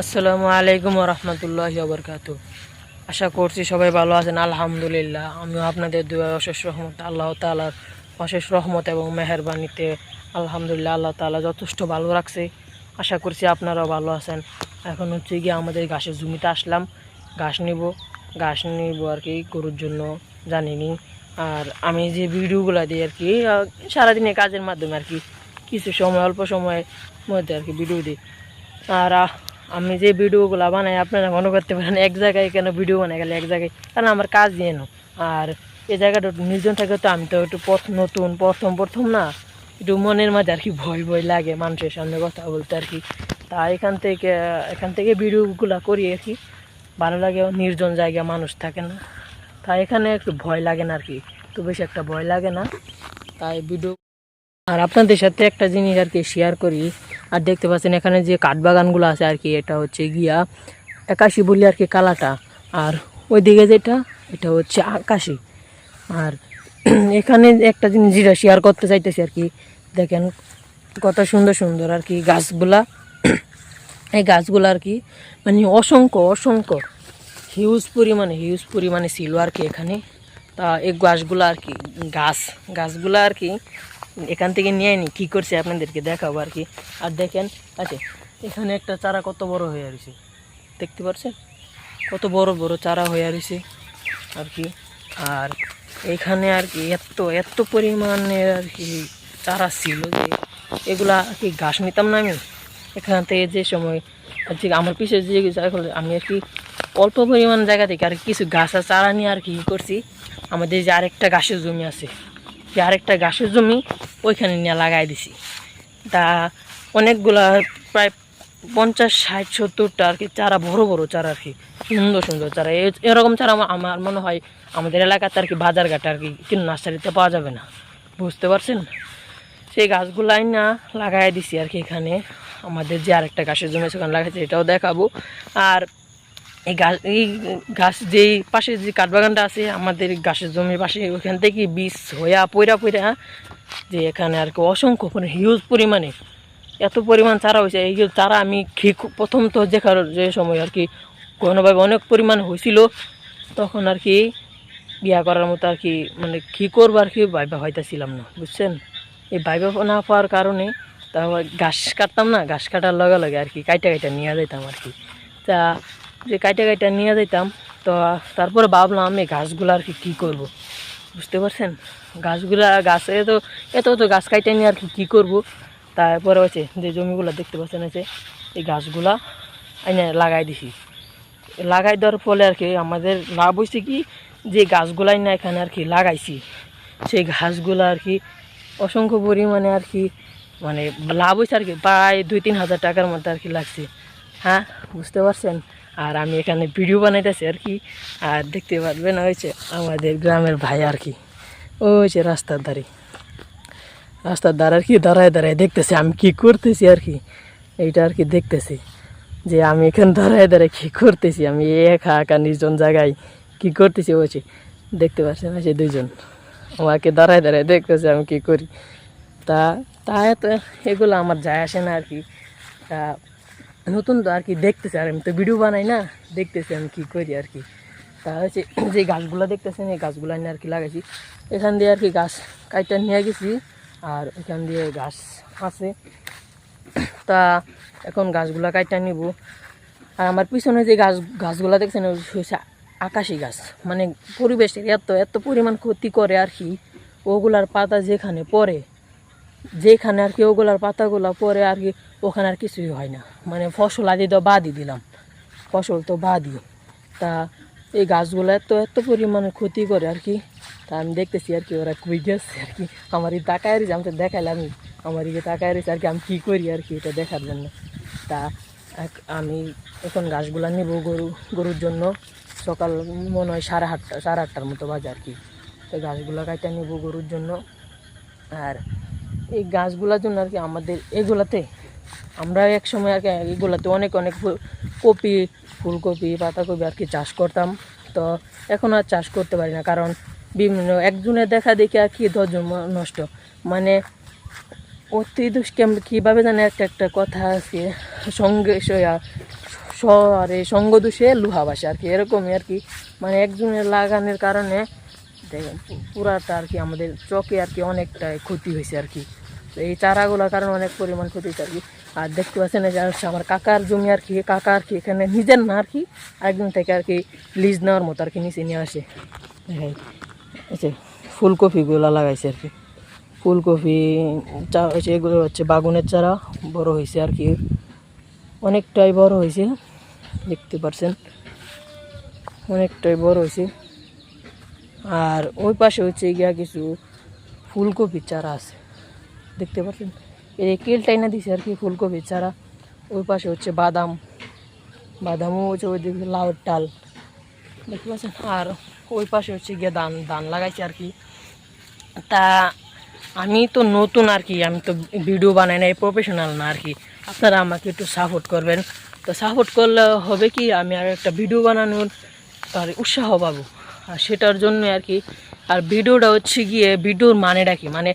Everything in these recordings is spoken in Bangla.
আসসালামু আলাইকুম রহমতুল্লাহ বরকাত আশা করছি সবাই ভালো আছেন, আলহামদুলিল্লাহ। আমিও আপনাদের দুয়া, অশেষ রহমত, আল্লাহ তালার অশেষ রহমত এবং মেহরবানিতে আলহামদুলিল্লাহ আল্লাহ তালা যথেষ্ট ভালো রাখছে। আশা করছি আপনারাও ভালো আছেন। এখন হচ্ছে গিয়ে আমাদের ঘাসের জমিতে আসলাম। ঘাস নিব ঘাস নিব আর কি, গরুর জন্য জানিনি আর আমি যে ভিডিওগুলো দিই আর কি সারাদিনে কাজের মাধ্যমে আর কি, কিছু সময়, অল্প সময়ের মধ্যে আর কি ভিডিও দিই। আর আমি যে ভিডিওগুলো বানাই, আপনারা মনে করতে পারেন, এক জায়গায় কেন ভিডিও বানাই গেলে এক জায়গায়? কারণ আমার কাজ দিয়ে নো আর এই জায়গাটা নির্জন থাকে তো, আমি তো একটু নতুন, প্রথম প্রথম না, একটু মনের মাঝে আর কি ভয় ভয় লাগে মানুষের সামনে কথা বলতে আর কি। তা এখান থেকে এখান থেকে ভিডিওগুলো করি আর কি। ভালো লাগে, নির্জন জায়গা মানুষ থাকে না। তাই এখানে একটু ভয় লাগে না আর কি, একটু বেশি একটা ভয় লাগে না। তাই ভিডিও আর আপনাদের সাথে একটা জিনিস আর কি শেয়ার করি। আর দেখতে পাচ্ছেন এখানে যে কাঠবাগানগুলো আছে আর কি, এটা হচ্ছে গিয়া একাশি বলি আর কি কালাটা। আর ওইদিকে যেটা, এটা হচ্ছে আকাশি। আর এখানে একটা জিনিস যেটা শেয়ার করতে চাইতেছি আর কি, দেখেন কত সুন্দর সুন্দর আর কি গাছগুলা। এই গাছগুলো আর কি মানে অসংখ্য অসংখ্য হিউজ পরিমাণে হিউজ পরিমাণে ছিল আর কি এখানে। তা এই গাছগুলো আর কি, গাছ, গাছগুলো আর কি এখান থেকে নিয়ে নি কী করছে আপনাদেরকে দেখাবো আর কি। আর দেখেন আচ্ছা এখানে একটা চারা কত বড় হয়ে রয়েছে, দেখতে পাচ্ছেন কত বড় বড় চারা হয়ে রয়েছে আর কি। আর এখানে আর কি এত এত পরিমাণের আর কি চারা ছিল যে এগুলা আর কি ঘাস নিতাম না আমি। এখান থেকে যে সময় আর কি আমার পিছিয়ে যে আমি আর কি অল্প পরিমাণ জায়গা থেকে আর কিছু গাছ আর চারা নিয়ে আর কি করছি। আমাদের যে আরেকটা গাছের জমি আছে, যে আরেকটা গাছের জমি ওইখানে নিয়ে লাগাই দিছি। তা অনেকগুলা প্রায় পঞ্চাশ, ষাট সত্তরটা আর কি চারা, বড় বড় চারা আর কি, সুন্দর সুন্দর চারা। এরকম চারা আমার- মনে হয় আমাদের এলাকাতে আর কি বাজার ঘাটে আর কি কিন্তু নার্সারিতে পাওয়া যাবে না। বুঝতে পারছেন? সেই গাছগুলাই না লাগাই দিছি আর কি এখানে। আমাদের যে আরেকটা গাছের জমি সেখানে লাগাইছি এটাও দেখাবো। আর এই গাছ এই গাছ যেই পাশে যে কাঠবাগানটা আছে, আমাদের গাছের জমির পাশে, ওখান থেকে বীজ হইয়া পইরা পইরা, যে এখানে আর কি অসংখ্য হিউজ পরিমাণে, এত পরিমাণ চারা হয়েছে এই চারা আমি খেয়ে প্রথম তো দেখার যে সময় আর কি কোনোভাবে অনেক পরিমাণ হয়েছিল তখন আর কি বিয়া করার মতো আর কি মানে কী করব আর কি ভাইবা হইতেছিলাম না, বুঝছেন? এই ভাইবা না পাওয়ার কারণে তারপর ঘাস কাটতাম না ঘাস কাটার লগে লগে আর কি কাইটা কাইটা নিয়ে যেতাম আর কি। তা যে কাইটা কাইটা নিয়ে যেতাম তো তারপরে ভাবলাম আমি গাছগুলো আর কি, কী করব? বুঝতে পারছেন? গাছগুলা, গাছে তো, এত তো গাছ কাইটা নিয়ে আর কি, কী করব? তারপরে হচ্ছে যে জমিগুলো দেখতে পাচ্ছেন আছে এই গাছগুলা আইনে লাগাই দিছি। লাগাই দেওয়ার ফলে আর কি আমাদের লাভ হয়েছে কি, যে গাছগুলাই না এখানে আর কি লাগাইছি, সেই গাছগুলো আর কি অসংখ্য পরিমাণে আর কি মানে লাভ হয়েছে আর কি, প্রায় দুই তিন হাজার টাকার মধ্যে আর কি লাগছে। হ্যাঁ বুঝতে পারছেন? আর আমি এখানে ভিডিও বানাইতেছি আর কি। আর দেখতে পারবেন হয়েছে আমাদের গ্রামের ভাই আর কি। ও হয়েছে রাস্তার ধারে। রাস্তার ধারে আর কি, দাঁড়ায় দাঁড়ায় দেখতেছি আমি কি করতেছি আর কি। এইটা আর কি দেখতেছি যে আমি এখানে দাঁড়ায় দাঁড়ায় কী করতেছি, আমি একা একা নির্জন জায়গায় কী করতেছি বলছি দেখতে পাচ্ছেন আছে দুইজন। আমাকে দাঁড়ায় দাঁড়ায় দেখতেছে আমি কী করি। তা তা এত এগুলো আমার যায় আসে না আর কি। তা নতুন তো আর কি দেখতেছে আর আমি তো ভিডিও বানাই না, দেখতেছি আমি কী করি আর কি। তা হচ্ছে যে গাছগুলো দেখতেছেন এই গাছগুলো নিয়ে আর কি লাগাইছি। এখান দিয়ে আর কি গাছ কাইটা নিয়ে গেছি, আর এখান দিয়ে গাছ আছে। তা এখন গাছগুলা কাইটা নিব। আর আমার পিছনে যে গাছ, গাছগুলা দেখছেন হচ্ছে আকাশি গাছ। মানে পরিবেশের এত এত পরিমাণ ক্ষতি করে আর কি। ওগুলার পাতা যেখানে পড়ে, যেখানে আর কি ওগুলার পাতাগুলো পরে আর কি ওখানে আর কিছুই হয় না। মানে ফসল আদি তো বাদই দিলাম। ফসল তো বাদই। তা এই গাছগুলো এত এত পরিমাণে ক্ষতি করে আর কি। তা আমি দেখতেছি আর কি, ওরা কই গেছে আর কি। আমার এই তাকায় রয়েছে, আমি তো দেখাইলাম। আমার এই তাকায় রয়েছে আর কি, আমি কী করি আর কি এটা দেখার জন্য। তা আমি এখন গাছগুলা নেব গরু, গরুর জন্য। সকাল মনে হয় সাড়ে আটটা, সাড়ে আটটার মতো বাজে আর কি। তো গাছগুলা কাইটা নেব গরুর জন্য। আর এই গাছগুলোর জন্য আর কি আমাদের এগুলাতে আমরা এক সময় আর এগুলাতে অনেক অনেক কপি, ফুলকপি, পাতাকপি আর কি চাষ করতাম। তো এখন আর চাষ করতে পারি না, কারণ বিভিন্ন একজনের দেখা দেখি আর কি দশজন নষ্ট। মানে অতি দুষ্কাম কীভাবে জানে একটা একটা কথা আছে, সঙ্গে সয়া- শহরে সঙ্গ দোষে লোহা বাসে আর কি, এরকমই আর কি। মানে একজনের লাগানোর কারণে দেখেন পুরাটা আর কি আমাদের চকে আর কি অনেকটাই ক্ষতি হয়েছে আর কি। এই চারাগুলোর কারণে অনেক পরিমাণ ক্ষতি আর কি আর দেখতে পাচ্ছেন যে আমার কাকার জমি আর কি, কাকা আর কি এখানে নিজের না আর কি, আরেকজন থেকে আর কি লিজ নেওয়ার মতো আর কি নিচে নিয়ে আসে। দেখেন এই ফুলকপিগুলো লাগাইছে আর কি। ফুলকপি, চা- হচ্ছে এগুলো হচ্ছে বাগুনের চারা, বড় হয়েছে আর কি। অনেকটাই বড় হয়েছে দেখতে পাচ্ছেন অনেকটাই বড় হয়েছে আর ওই পাশে হচ্ছে গিয়া কিছু ফুলকপির চারা আছে। দেখতে পাচ্ছেন? এই কেলটাই না দিছে আর কি ফুলকপির চারা ওই পাশে হচ্ছে বাদাম। বাদামও হচ্ছে ওই দিকে লাউর টাল দেখতে পাচ্ছেন? আর ওই পাশে হচ্ছে গিয়ে ধান ধান লাগাইছে আর কি। তা আমি তো নতুন আর কি, আমি তো ভিডিও বানাই না প্রফেশনাল না আর কি। আপনারা আমাকে একটু সাপোর্ট করবেন। তো সাপোর্ট করলে হবে কি, আমি আর একটা ভিডিও বানানোর আর উৎসাহ পাবো। আর সেটার জন্য আর কি, আর ভিডিওটা হচ্ছে গিয়ে, ভিডিওর মানেটা কি? মানে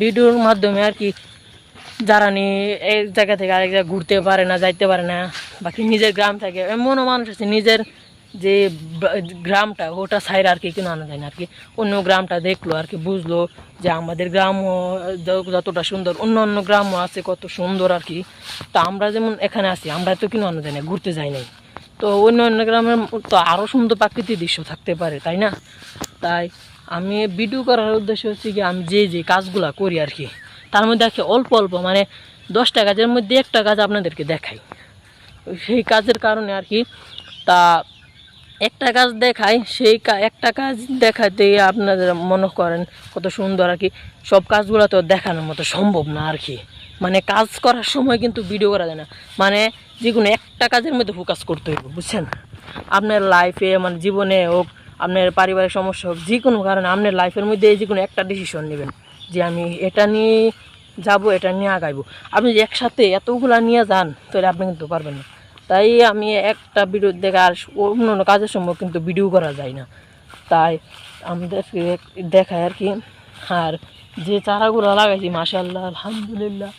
ভিডিওর মাধ্যমে আর কি যারা নিয়ে এক জায়গা থেকে আরেক জায়গায় ঘুরতে পারে না, যাইতে পারে না, বাকি নিজের গ্রাম থেকে, এমনও মানুষ আছে, নিজের যে গ্রামটা, ওটা সাইড আর কি কিনে আনা যায় না আর কি। অন্য গ্রামটা দেখল আর কি, বুঝলো যে আমাদের গ্রামও যতটা সুন্দর, অন্য অন্য গ্রামও আছে কত সুন্দর আর কি। তো আমরা যেমন এখানে আছি, আমরা তো কিনে আনা যায় না, ঘুরতে যাই নাই। তো অন্য অন্য গ্রামের তো আরও সুন্দর প্রাকৃতিক দৃশ্য থাকতে পারে, তাই না? তাই আমি ভিডিও করার উদ্দেশ্য হচ্ছে কি আমি যে যে কাজগুলো করি আর কি তার মধ্যে দেখে অল্প অল্প মানে দশটা কাজের মধ্যে একটা কাজ আপনাদেরকে দেখাই। সেই কাজের কারণে আর কি তা একটা কাজ দেখাই, সেই একটা কাজ দেখাতে আপনাদের মনে করেন কত সুন্দর আর কি সব কাজগুলো তো দেখানোর মতো সম্ভব না আর কি মানে কাজ করার সময় কিন্তু ভিডিও করা যায় না। মানে যে কোনো একটা কাজের মধ্যে ফোকাস করতে হইব, বুঝছেন? আপনার লাইফে মানে জীবনে হোক আপনার পারিবারিক সমস্যা হোক, যে কোনো কারণে আপনার লাইফের মধ্যে যে কোনো একটা ডিসিশন নেবেন, যে আমি এটা নিয়ে যাব, এটা নিয়ে আগাইবো। আপনি যদি একসাথে এতগুলা নিয়ে যান, তাহলে আপনি কিন্তু পারবেন না। তাই আমি একটা ভিডিও দেখে আর অন্য অন্য কাজের সময় কিন্তু ভিডিও করা যায় না। তাই আমাদেরকে দেখায় আর কি। আর যে চারাগুলো লাগাইছি মাসাল্লাহ আলহামদুলিল্লাহ,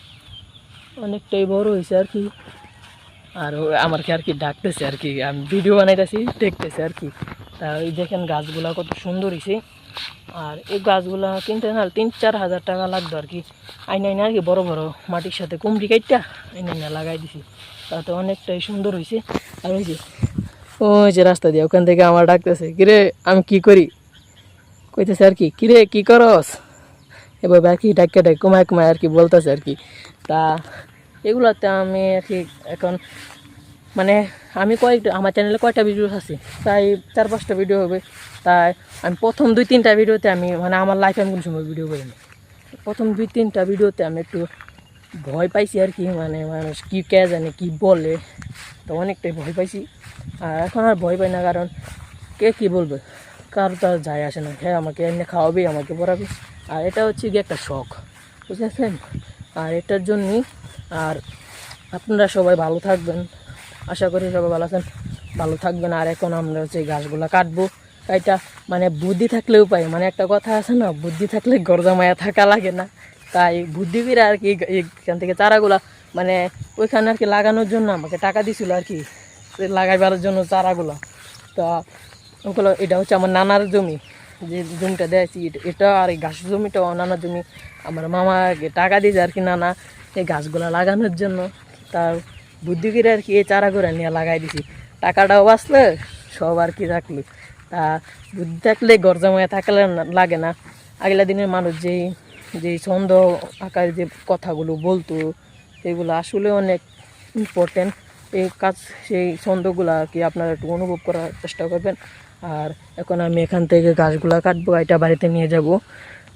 অনেকটাই বড় হয়েছে আর কি। আর আমার কি আর কি ডাকতেছে আর কি। আমি ভিডিও বানাইতেছি, দেখতেছে আর কি। ওই দেখেন গাছগুলা কত সুন্দর হয়েছে আর এই গাছগুলা কিনতে না তিন, চার হাজার টাকা লাগতো আর কি। আইনা আইনা আর কি বড় বড় মাটির সাথে কুমড়ি কাইটা আইনা আইনা লাগাই দিছি। তাতে অনেকটাই সুন্দর হয়েছে আর ওই যে ওই যে রাস্তা দিয়ে ওখান থেকে আমার ডাকতেছে, কিরে, আমি কি করি? কইতেছে আর কি, কিরে, কি করস? এভাবে আর কি ডাক্কে ডাক কুমায় কুমায় আর কি বলতেছে আর কি। তা এগুলোতে আমি আর কি এখন মানে আমি কয়েকটা, আমার চ্যানেলে কয়টা ভিডিও আছে? তাই চার পাঁচটা ভিডিও হবে। তাই আমি প্রথম দুই, তিনটা ভিডিওতে আমি মানে আমার লাইফে আমি কোনো সময় ভিডিও করিনি। প্রথম দুই, তিনটা ভিডিওতে আমি একটু ভয় পাইছি আর কি মানে মানুষ কী কে জানে, কী বলে। তো অনেকটাই ভয় পাইছি। আর এখন আর ভয় পাই না, কারণ কে কী বলবে? কারও তো আর যায় আসে না। হ্যাঁ আমাকে এমনি খাওয়াবে, আমাকে পড়াবে। আর এটা হচ্ছে গিয়ে একটা শখ, বুঝেছেন? আর এটার জন্যই আর আপনারা সবাই ভালো থাকবেন। আশা করি সবাই ভালো আছেন। ভালো থাকবেন। আর এখন আমরা হচ্ছে গাছগুলো কাটবো। এটা মানে বুদ্ধি থাকলে উপায় মানে একটা কথা আছে না, বুদ্ধি থাকলে গরজা মায়া থাকা লাগে না। তাই বুদ্ধি করে আর কি এখান থেকে চারাগুলা মানে ওইখানে আর কি লাগানোর জন্য আমাকে টাকা দিছিল আর কি লাগাইবার জন্য চারাগুলো। তা ওগুলো এটা হচ্ছে আমার নানার জমি। যে জমিটা দিয়েছি, এটা- আর এই ঘাস জমিটাও নানার জমি। আমার মামাকে টাকা দিয়েছে আর কি নানা এই গাছগুলো লাগানোর জন্য। তার বুদ্ধি করে আর কি এই চারা চারাগুলো নিয়ে লাগাই দিছি? টাকাটাও বাঁচলে সব আর কি রাখল তা বুদ্ধি থাকলে গরজামায় থাকলে লাগে না। আগলা দিনের মানুষ যেই যেই ছন্দ আকার যে কথাগুলো বলতো সেগুলো আসলে অনেক ইম্পর্টেন্ট এই কাজ, সেই ছন্দগুলো কি আপনারা একটু অনুভব করার চেষ্টা করবেন। আর এখন আমি এখান থেকে গাছগুলা কাটবো, এটা বাড়িতে নিয়ে যাব।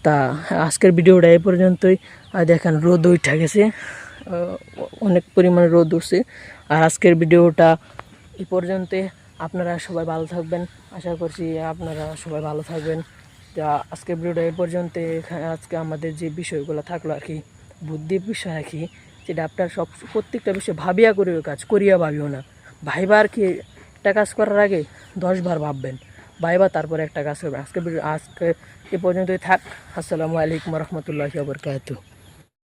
তা আজকের ভিডিওটা এই পর্যন্তই। আর দেখেন রোদ উঠে গেছে। অনেক পরিমাণে রোদ উঠছে। আর আজকের ভিডিওটা এই পর্যন্তই। আপনারা সবাই ভালো থাকবেন। আশা করছি আপনারা সবাই ভালো থাকবেন। তা আজকের ভিডিওটা এই পর্যন্ত আজকে আমাদের যে বিষয়গুলো থাকল আর কি, বুদ্ধির বিষয় আর কি যেটা আপনার সব প্রত্যেকটা বিষয় ভাবিয়া করিও কাজ, করিয়া ভাবিও না। ভাইবা আর কি একটা কাজ করার আগে দশবার ভাববেন। ভাইবা, তারপরে একটা কাজ করবেন। আজকে আজকে এ পর্যন্তই থাক। আসসালামু আলাইকুম রহমতুল্লাহি বরকাত